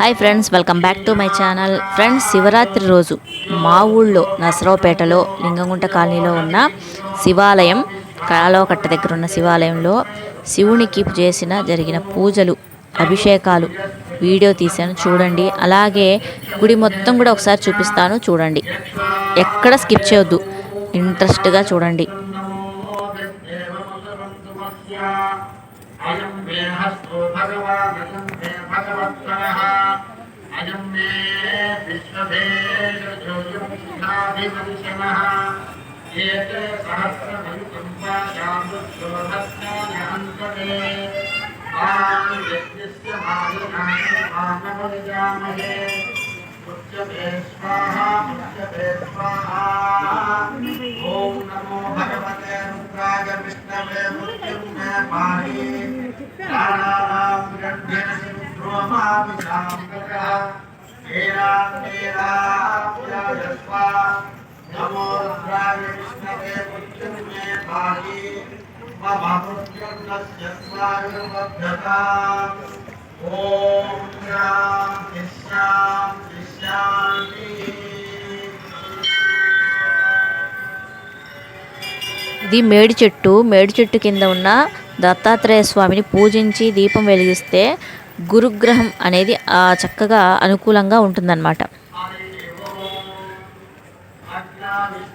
Hi friends welcome back to my channel friends Shivaratri రోజు మా ఊళ్ళో నసరావుపేటలో లింగంగుంట కాలనీలో ఉన్న శివాలయం కళాలోకట్ట దగ్గర ఉన్న శివాలయంలో శివునికి చేసిన జరిగిన పూజలు అభిషేకాలు వీడియో తీశాను చూడండి. అలాగే గుడి మొత్తం కూడా ఒకసారి చూపిస్తాను చూడండి. ఎక్కడ స్కిప్ చేయొద్దు ఇంట్రెస్ట్గా చూడండి. देहस्थो भगवानयं मे भगवत्तरः अयं मे विश्वभेदशोयंशाभिवंशनः एत सहस्रभूतं वाशामृत्सोभत्तानहन्तरे तां यज्ञस्य भाविनानि भागवजामहे उच्यते स्वाहा उच्यते स्वाहा। ॐ नमो भगवते में रुद्राय विष्णवे मृत्युं मे पाहि। कालानां ग्रन्थेन सिन्ध्रोमाभिधां गतः हेरां हेराभ्यजस्वा नमो रुद्राय विष्णवे मृत्युं मे पाहि। मम मृत्युं नस्य स्वायुर्बध्यताम् ॐ शान्तिः। ఇది మేడి చెట్టు. మేడి చెట్టు కింద ఉన్న దత్తాత్రేయ స్వామిని పూజించి దీపం వెలిగిస్తే గురుగ్రహం అనేది ఆ చక్కగా అనుకూలంగా ఉంటుందన్నమాట. శ్రావశ్చ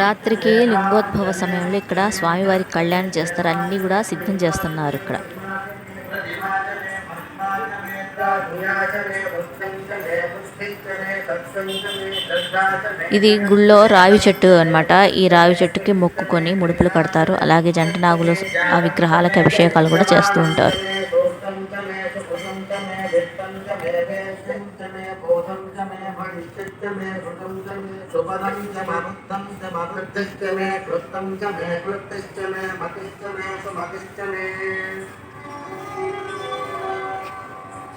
రాత్రికి లింగోద్భవ సమయంలో ఇక్కడ స్వామివారికి కళ్యాణం చేస్తారు. అన్నీ కూడా సిద్ధం చేస్తున్నారు ఇక్కడ. ఇది గుళ్ళో రావి చెట్టు అన్నమాట. ఈ రావి చెట్టుకి మొక్కుకొని ముడుపులు కడతారు. అలాగే జంట నాగులు ఆ విగ్రహాలకి అభిషేకాలు కూడా చేస్తూ ఉంటారు. శైశ్చ మే మయశ్చ మే ప్రియం చ మే కామశ్చ మే కామశ్చ మే సోమరసశ్చ మే భద్రం చ మే శ్రేయశ్చ మే వశ్యశ్చ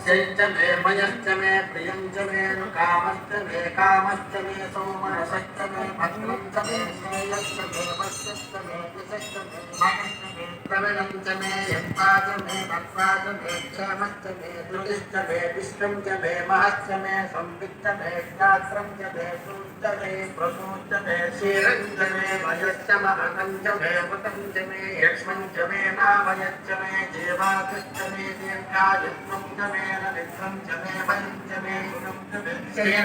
यश्चैश्च मे मयश्च मे प्रियञ्च मे कामश्च मे कामश्च मे सोमरसश्च मे भद्रं च मे श्रेयश्च मे वश्यश्च मे कृशश्च मे मनश्च मे प्रवणं च मे यत्ता मे भक्त्वा मे क्षेमश्च मे धृतिश्च मे विश्वं च मे महश्च मे संवित्त मे गात्रं च मे सूच्च मे प्रसूच्च मे क्षीरं मे वयश्च महतं च मे वतं च मे यक्ष्मं च मे नामयच्च मे जीवातिश्च मे दीर्घायुष्मं च मे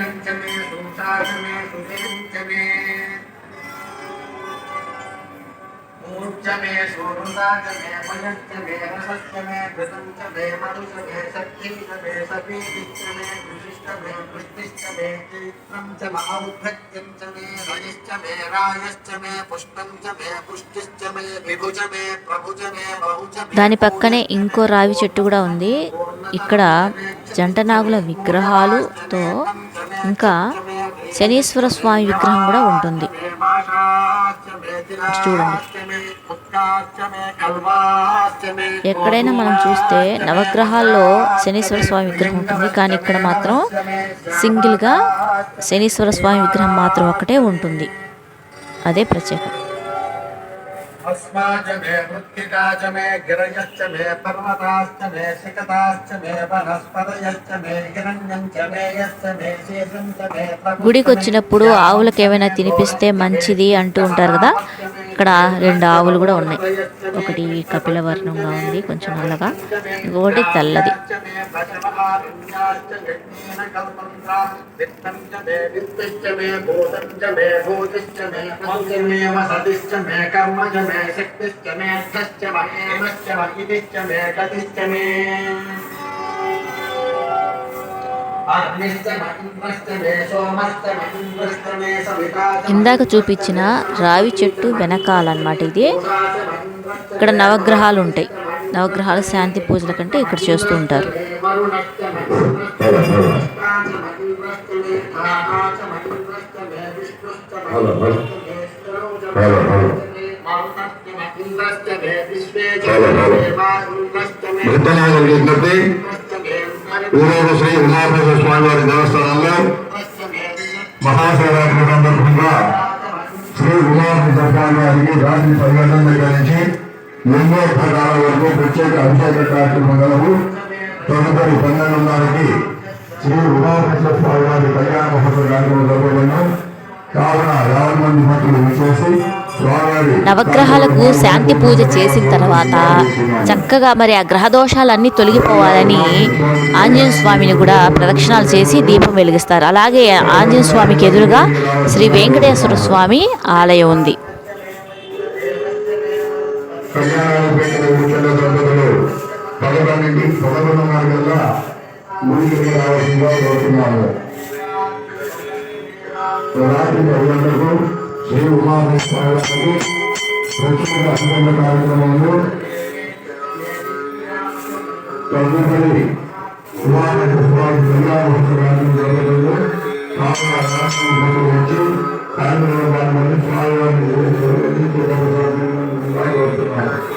ऊर्ज मे शूरुदा च मे मयश्च मे रसश्च मे घृतं च मे मधुश्च मे शक्तिं च मे सपीतिश्च मे कृषिश्च मे पुष्टिश्च मे चैत्रं च महौभ्यत्यं च मे रजिश्च मे रायश्च मे पुष्पं च मे पुष्टिश्च मे विभुज मे प्रभुज मे बहुज मे దాని పక్కనే ఇంకో రావి చెట్టు కూడా ఉంది ఇక్కడ జంట నాగుల విగ్రహాలుతో ఇంకా శనీశ్వర స్వామి విగ్రహం కూడా ఉంటుంది చూడండి. ఎక్కడైనా మనం చూస్తే నవగ్రహాల్లో శనీశ్వర స్వామి విగ్రహం ఉంటుంది. కానీ ఇక్కడ మాత్రం సింగిల్గా శనీశ్వర స్వామి విగ్రహం మాత్రం ఒకటే ఉంటుంది. అదే ప్రత్యేకత. अस्माच मे मृत्तिका च मे गिरयश्च मे पर्वताश्च मे शिखताश्च मे वनस्पतयश्च मे हिरण्यं च मे यश्च मे शेषं च मे प्रभुश्च గుడికి मे వచ్చినప్పుడు ఆవులకు ఏమైనా తినిపిస్తే మంచిది అంటూ ఉంటారు కదా ఇక్కడ రెండు ఆవులు కూడా ఉన్నాయి ఒకటి కపిల వర్ణంగా ఉంది కొంచెం నల్లగా ఇంకొకటి తెల్లది ఇందాక చూపించిన రావి చెట్టు వెనకాలన్నమాట ఇది. ఇక్కడ నవగ్రహాలు ఉంటాయి. నవగ్రహాలు శాంతి పూజల కంటే ఇక్కడ చేస్తూ ఉంటారు. భక్తనాగం విజ్ఞప్తి ఊరేగు శ్రీ ఉమాపేశ్వర స్వామి వారి దేవస్థానంలో మహాశివరాత్రి సందర్భంగా శ్రీ ఉమాపేశ్వర స్వామి వారికి రాత్రి పది దగ్గర నుంచి ఎన్నో ప్రకారాల వరకు ప్రత్యేక అభిషేక కార్యక్రమం గలవు తదుపరి పన్నెండున్నరకి శ్రీ ఉమాపేశ్వర స్వామి వారి కళ్యాణ మహోత్సవ కార్యక్రమం జరగబడిన కావున యాభై మంది భక్తులు విచ్చేసి నవగ్రహాలకు శాంతి పూజ చేసిన తర్వాత చక్కగా మరి ఆ గ్రహ దోషాలన్నీ తొలగిపోవాలని ఆంజనేయ స్వామిని కూడా ప్రదక్షిణాలు చేసి దీపం వెలిగిస్తారు. అలాగే ఆంజనేయ స్వామికి ఎదురుగా శ్రీ వెంకటేశ్వర స్వామి ఆలయం ఉంది. రాత్రి పది గంటలకు శ్రీ ఉమామేశ్వరానికి ప్రత్యేక అభిషేక కార్యక్రమంలో తదుపరి ఉమామేశ్వర స్వామి కళ్యాణ మహోత్సవ కార్యక్రమం జరగడంలో కావున రాష్ట్రం భక్తులు వచ్చి కార్యక్రమంలో పాల్గొని స్వామివారిని కోరుతున్నాము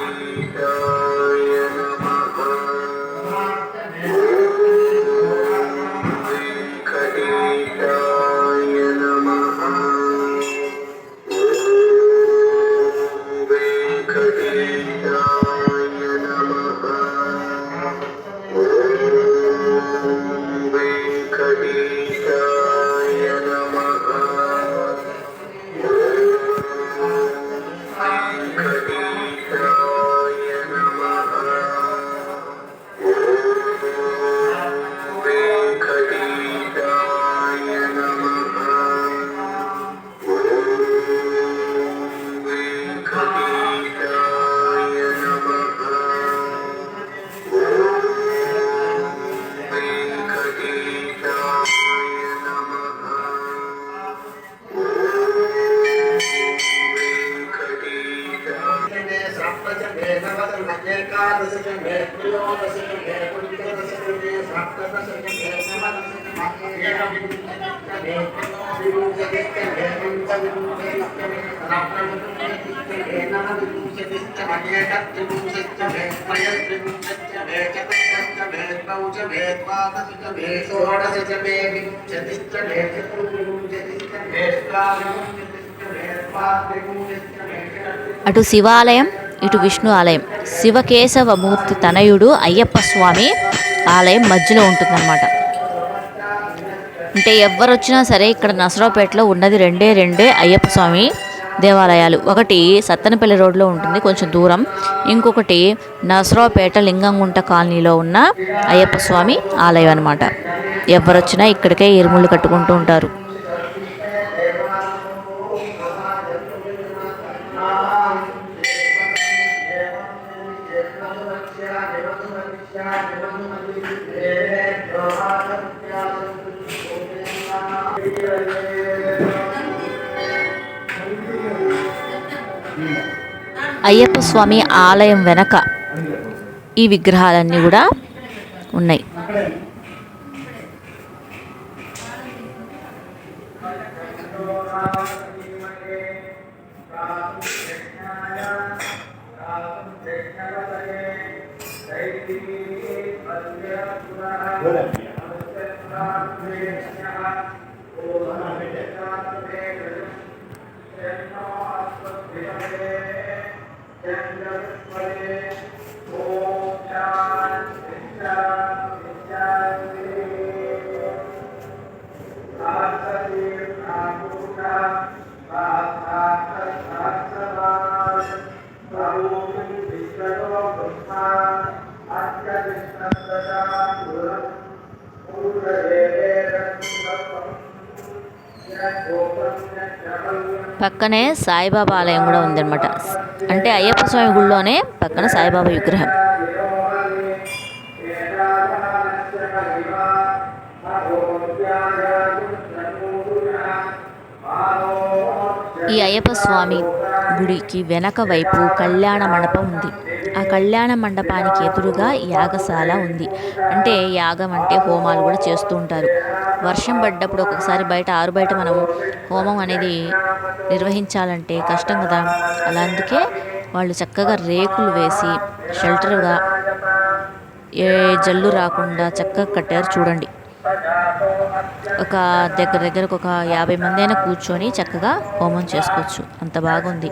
అటు శివాలయం ఇటు విష్ణు ఆలయం. శివకేశవమూర్తి తనయుడు అయ్యప్ప స్వామి ఆలయం మధ్యలో ఉంటుందన్నమాట. అంటే ఎవరు వచ్చినా సరే ఇక్కడ నసరావుపేటలో ఉన్నది రెండే రెండే అయ్యప్ప స్వామి దేవాలయాలు. ఒకటి సత్తెనపల్లి రోడ్లో ఉంటుంది కొంచెం దూరం. ఇంకొకటి నసరావుపేట లింగంగుంట కాలనీలో ఉన్న అయ్యప్ప స్వామి ఆలయం అనమాట ఎవరు వచ్చినా ఇక్కడికే ఎరుములు కట్టుకుంటూ ఉంటారు. అయ్యప్ప స్వామి ఆలయం వెనక ఈ విగ్రహాలన్నీ కూడా ఉన్నాయి. Thank you. పక్కనే సాయిబాబా ఆలయం కూడా ఉందన్నమాట. అంటే అయ్యప్ప స్వామి గుళ్ళోనే పక్కన సాయిబాబా విగ్రహం. ఈ అయ్యప్ప స్వామి గుడికి వెనక వైపు కళ్యాణ మండపం ఉంది. ఆ కళ్యాణ మండపానికి ఎదురుగా యాగశాల ఉంది. అంటే యాగం అంటే హోమాలు కూడా చేస్తూ ఉంటారు. వర్షం పడ్డప్పుడు ఒక్కొక్కసారి బయట ఆరు బయట మనం హోమం అనేది నిర్వహించాలంటే కష్టం కదా. అలా అందుకే వాళ్ళు చక్కగా రేకులు వేసి షెల్టర్గా ఏ జల్లు రాకుండా చక్కగా కట్టారు చూడండి. ఒక దగ్గర దగ్గరకు ఒక యాభై మంది అయినా కూర్చొని చక్కగా హోమం చేసుకోవచ్చు. అంత బాగుంది.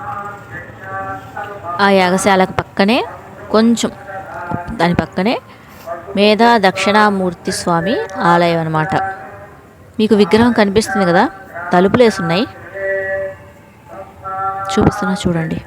ఆ యాగశాలకు పక్కనే కొంచెం దాని పక్కనే మేధా దక్షిణామూర్తి స్వామి ఆలయం అనమాట మీకు విగ్రహం కనిపిస్తుంది కదా తలుపులు వేసున్నాయి. చూపిస్తున్నా చూడండి.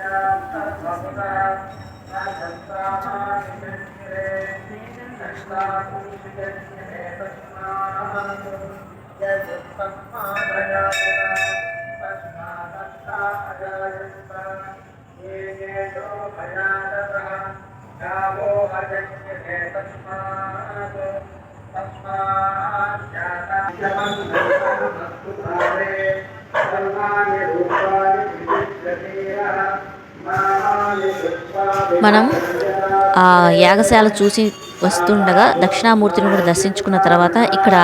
మనం ఆ యాగశాల చూసి వస్తుండగా దక్షిణామూర్తిని కూడా దర్శించుకున్న తర్వాత ఇక్కడ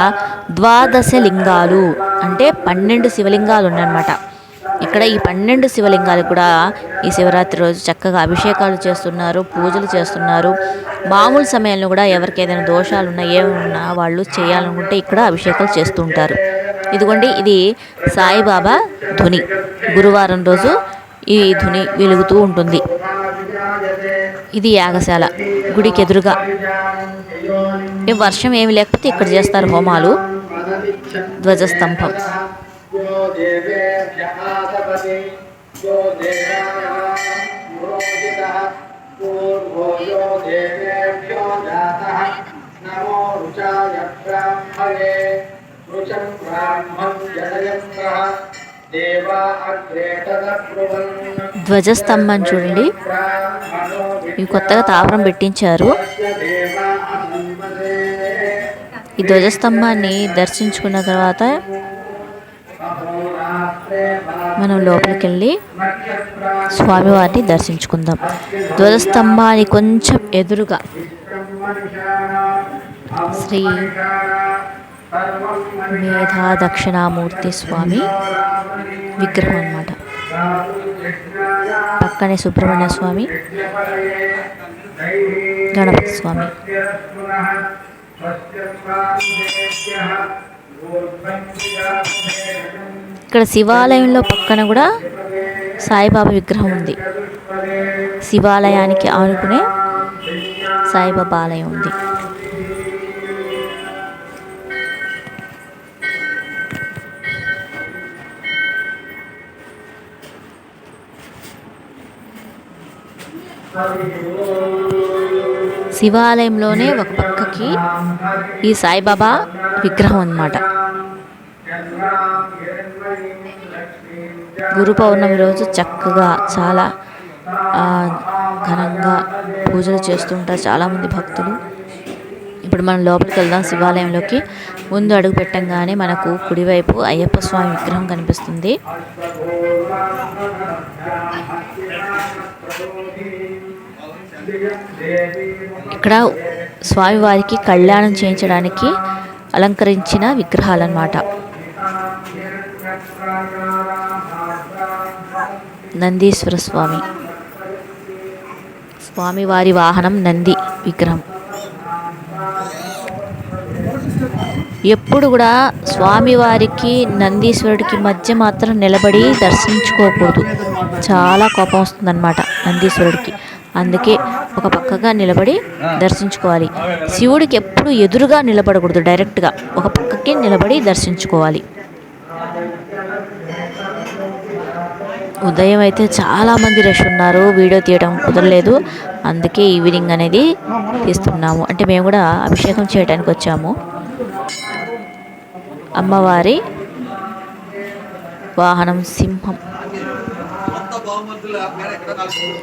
ద్వాదశ లింగాలు అంటే పన్నెండు శివలింగాలు ఉన్నాయన్నమాట. ఇక్కడ ఈ పన్నెండు శివలింగాలు కూడా ఈ శివరాత్రి రోజు చక్కగా అభిషేకాలు చేస్తున్నారు పూజలు చేస్తున్నారు. మామూలు సమయంలో కూడా ఎవరికి ఏదైనా దోషాలు ఉన్నా ఏమున్నా వాళ్ళు చేయాలనుకుంటే ఇక్కడ అభిషేకాలు చేస్తూ ఉంటారు ఇదిగోండి ఇది సాయిబాబా ధుని గురువారం రోజు ఈ ధుని వెలుగుతూ ఉంటుంది. ఇది యాగశాల. గుడికి ఎదురుగా. వర్షం ఏమి లేకపోతే ఇక్కడ చేస్తారు హోమాలు. ధ్వజస్తంభం. यो देवेभ्य आतपति यो देवाः पुरोहितः पूर्वो यो देवेभ्यो जातः नमो रुचाय ब्राह्मणे रुचं ब्राह्मं जनयन्तः देवा अग्रे तदब्रुवन् ధ్వజస్తంభం చూడండి ब्राह्मणो ఇవి కొత్తగా తావరం పెట్టించారు विश्वस्य देवा अभिमते ఈ ధ్వజస్తంభాన్ని దర్శించుకున్న తర్వాత अहोरात्रे మనం లోపలికి వెళ్ళి స్వామివారిని దర్శించుకుందాం. ధ్వజస్తంభాన్ని కొంచెం ఎదురుగా శ్రీ మేధా దక్షిణామూర్తి స్వామి విగ్రహం అన్నమాట. పక్కనే సుబ్రహ్మణ్య స్వామి గణపతి స్వామి. ఇక్కడ శివాలయంలో పక్కన కూడా సాయిబాబా విగ్రహం ఉంది. శివాలయానికి ఆనుకునే సాయిబాబా ఆలయం ఉంది. శివాలయంలోనే ఒక పక్కకి ఈ సాయిబాబా విగ్రహం అన్నమాట. గురు పౌర్ణమి రోజు చక్కగా చాలా ఘనంగా పూజలు చేస్తుంటారు చాలామంది భక్తులు. ఇప్పుడు మనం లోపలికి వెళ్దాం శివాలయంలోకి. ముందు అడుగు పెట్టంగానే మనకు కుడివైపు అయ్యప్ప స్వామి విగ్రహం కనిపిస్తుంది. ఇక్కడ స్వామివారికి కళ్యాణం చేయించడానికి అలంకరించిన విగ్రహాలన్నమాట. నందీశ్వర స్వామి. స్వామివారి వాహనం నంది విగ్రహం. ఎప్పుడు కూడా స్వామివారికి నందీశ్వరుడికి మధ్య మాత్రం నిలబడి దర్శించుకోకూడదు. చాలా కోపం వస్తుందన్నమాట నందీశ్వరుడికి. అందుకే ఒక పక్కగా నిలబడి దర్శించుకోవాలి. శివుడికి ఎప్పుడు ఎదురుగా నిలబడకూడదు డైరెక్ట్గా. ఒక పక్కకి నిలబడి దర్శించుకోవాలి. ఉదయం అయితే చాలామంది రష్ ఉన్నారు. వీడియో తీయడం కుదరలేదు. అందుకే ఈవినింగ్ అనేది తీస్తున్నాము. అంటే మేము కూడా అభిషేకం చేయడానికి వచ్చాము. అమ్మవారి వాహనం సింహం.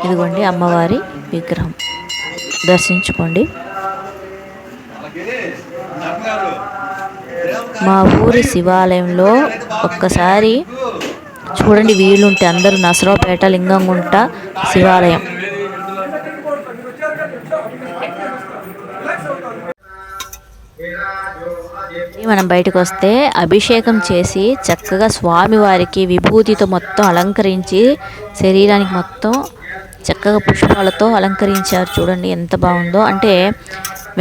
ఇదిగోండి అమ్మవారి విగ్రహం. దర్శించుకోండి. మా ఊరి శివాలయంలో ఒక్కసారి చూడండి వీలుంటే అందరూ నసరావుపేట లింగంగుంట శివాలయం. మనం బయటకు వస్తే అభిషేకం చేసి చక్కగా స్వామివారికి విభూతితో మొత్తం అలంకరించి శరీరానికి మొత్తం చక్కగా పుష్పాలతో అలంకరించారు చూడండి ఎంత బాగుందో. అంటే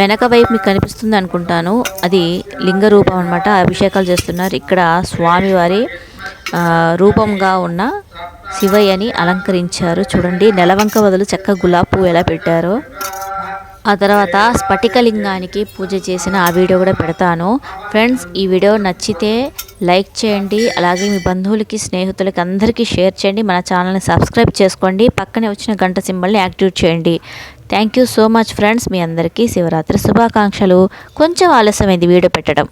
వెనక వైపు మీకు కనిపిస్తుంది అనుకుంటాను అది లింగ రూపం అనమాట అభిషేకాలు చేస్తున్నారు. ఇక్కడ స్వామివారి రూపంగా ఉన్న శివయ్యని అలంకరించారు. చూడండి నెలవంక బదులు చెక్క గులాబీ పువ్వు ఎలా పెట్టారో. ఆ తర్వాత స్ఫటికలింగానికి పూజ చేసిన ఆ వీడియో కూడా పెడతాను. ఫ్రెండ్స్ ఈ వీడియో నచ్చితే లైక్ చేయండి అలాగే మీ బంధువులకి స్నేహితులకి అందరికీ షేర్ చేయండి మన ఛానల్ని సబ్స్క్రైబ్ చేసుకోండి పక్కనే వచ్చిన గంట సింబల్ని యాక్టివేట్ చేయండి. Thank you so much friends మీ అందరికీ శివరాత్రి శుభాకాంక్షలు. కొంచెం ఆలస్యమైంది వీడియో పెట్టడం.